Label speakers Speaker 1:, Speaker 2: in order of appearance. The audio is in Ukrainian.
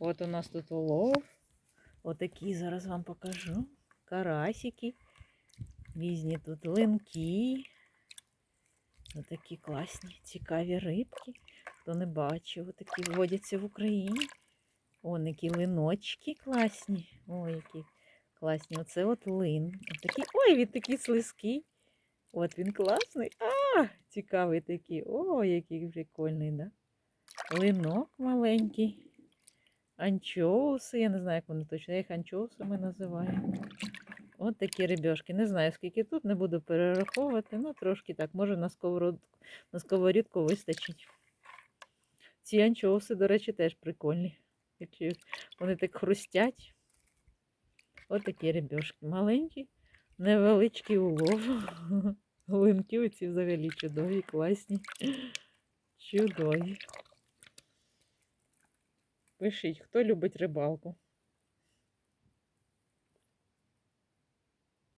Speaker 1: От у нас тут улов. Отакі зараз вам покажу. Карасики. Різні тут линки. Отакі класні, цікаві рибки. Хто не бачив, отакі водяться в Україні. Вон які линочки класні. Ой, які класні. Оце от лин. Отакий. Ой, він такий слизький. От він класний. А, цікавий такий. Ой, який прикольний, да? Линок маленький. Анчоуси, я не знаю, як вони точно, я їх анчоусами називаю. От такі рибьошки. Не знаю, скільки тут, не буду перераховувати, ну трошки так, може на сковородку, на сковорідку вистачить. Ці анчоуси, до речі, теж прикольні. Вони так хрустять. От такі рибьошки. Маленькі, невеличкий улов. Глинки оці взагалі чудові, класні. Чудові. Пишіть, хто любить рибалку.